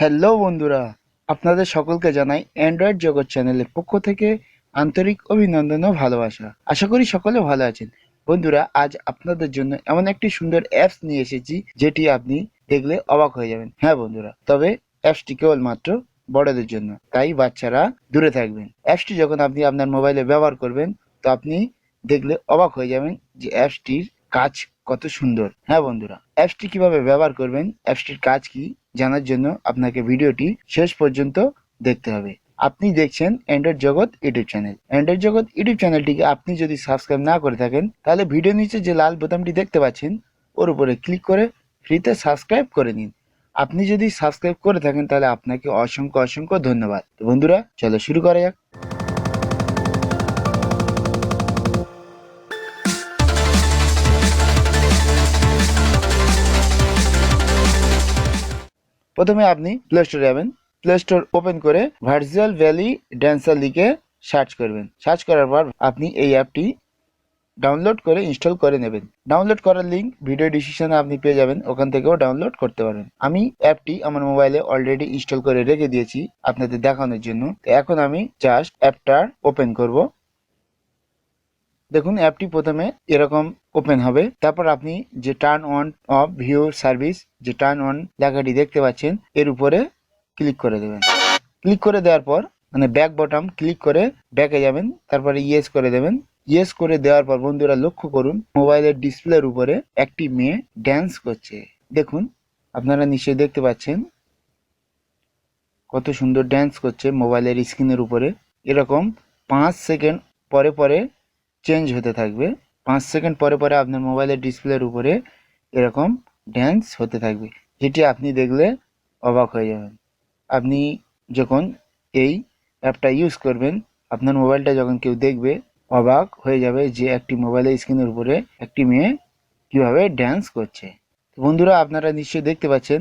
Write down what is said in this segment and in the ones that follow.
Hello বন্ধুরা। আপনাদের সকলকে জানাই অ্যান্ড্রয়েড জগৎ চ্যানেলের পক্ষ থেকে আন্তরিক অভিনন্দন ও ভালোবাসা। আশা করি সকলে ভালো আছেন। বন্ধুরা, আজ আপনাদের জন্য এমন একটি সুন্দর অ্যাপস নিয়ে এসেছি, যেটি আপনি দেখলে অবাক হয়ে যাবেন। হ্যাঁ বন্ধুরা, তবে অ্যাপসটি কেবলমাত্র বড়দের জন্য। তাই বাচ্চারা দূরে থাকবেন। অ্যাপসটি যখন আপনি আপনার মোবাইলে ব্যবহার করবেন, তো আপনি দেখলে অবাক হয়ে যাবেন যে অ্যাপসটির কাজ কত সুন্দর। হ্যাঁ বন্ধুরা, অ্যাপসটি কীভাবে ব্যবহার করবেন, অ্যাপসটির কাজ কি, জানার জন্য আপনাকে ভিডিওটি শেষ পর্যন্ত দেখতে হবে। আপনি দেখছেন অ্যান্ড্রয়েড জগৎ ইউটিউব চ্যানেল। অ্যান্ড্রয়েড জগৎ ইউটিউব চ্যানেলটিকে আপনি যদি সাবস্ক্রাইব না করে থাকেন, তাহলে ভিডিও নিচে যে লাল বোতামটি দেখতে পাচ্ছেন, ওর উপরে ক্লিক করে ফ্রিতে সাবস্ক্রাইব করে নিন। আপনি যদি সাবস্ক্রাইব করে থাকেন, তাহলে আপনাকে অসংখ্য অসংখ্য ধন্যবাদ। বন্ধুরা, চলো শুরু করা যাক। প্রথমে আপনি প্লে স্টোরে যাবেন। প্লে স্টোর ওপেন করে ভার্চুয়াল ভ্যালি ড্যান্সার লিখে সার্চ করবেন। সার্চ করার পর আপনি এই অ্যাপটি ডাউনলোড করে ইনস্টল করে নেবেন। ডাউনলোড করার লিঙ্ক ভিডিও ডিসিশনে আপনি পেয়ে যাবেন। ওখান থেকেও ডাউনলোড করতে পারবেন। আমি অ্যাপটি আমার মোবাইলে অলরেডি ইনস্টল করে রেখে দিয়েছি আপনাদের দেখানোর জন্য। এখন আমি জাস্ট অ্যাপটা ওপেন করব। দেখুন, অ্যাপটি প্রথমে এরকম ওপেন হবে। তারপর আপনি যে turn on off view service যে টার্ন অন লেখাটি দেখতে পাচ্ছেন, এর উপরে ক্লিক করে দেবেন। ক্লিক করে দেওয়ার পর মানে ব্যাক বটম ক্লিক করে ব্যাকে যাবেন, তারপরে ইয়েস করে দেবেন। ইয়েস করে দেওয়ার পর বন্ধুরা, লক্ষ্য করুন, মোবাইলের ডিসপ্লের উপরে একটি মেয়ে ড্যান্স করছে। দেখুন, আপনারা নিশ্চয়ই দেখতে পাচ্ছেন কত সুন্দর ড্যান্স করছে মোবাইলের স্ক্রিনের উপরে। এরকম পাঁচ সেকেন্ড পরে পরে চেঞ্জ হতে থাকবে। পাঁচ সেকেন্ড পরে পরে আপনার মোবাইলের ডিসপ্লের উপরে এরকম ড্যান্স হতে থাকবে, যেটি আপনি দেখলে অবাক হয়ে যাবেন। আপনি যখন এই অ্যাপটা ইউজ করবেন, আপনার মোবাইলটা যখন কেউ দেখবে, অবাক হয়ে যাবে যে একটি মোবাইলের স্ক্রিনের উপরে একটি মেয়ে কীভাবে ড্যান্স করছে। বন্ধুরা, আপনারা নিশ্চয়ই দেখতে পাচ্ছেন,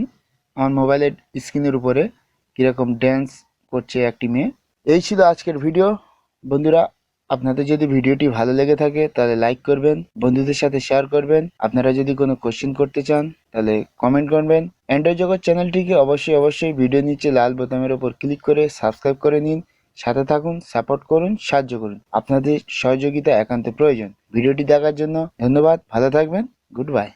আমার মোবাইলের স্ক্রিনের উপরে কীরকম ড্যান্স করছে একটি মেয়ে। এই ছিল আজকের ভিডিও বন্ধুরা আপনাদের যদি ভিডিওটি ভালো লেগে থাকে, তাহলে লাইক করবেন, বন্ধুদের সাথে শেয়ার করবেন। আপনারা যদি কোনো কোশ্চেন করতে চান, তাহলে কমেন্ট করবেন। অ্যান্ড্রয়েড জগৎ চ্যানেলটিকে অবশ্যই অবশ্যই ভিডিও নিচে লাল বোতামের ওপর ক্লিক করে সাবস্ক্রাইব করে নিন। সাথে থাকুন সাপোর্ট করুন, সাহায্য করুন। আপনাদের সহযোগিতা একান্ত প্রয়োজন। ভিডিওটি দেখার জন্য ধন্যবাদ। ভালো থাকবেন। Good bye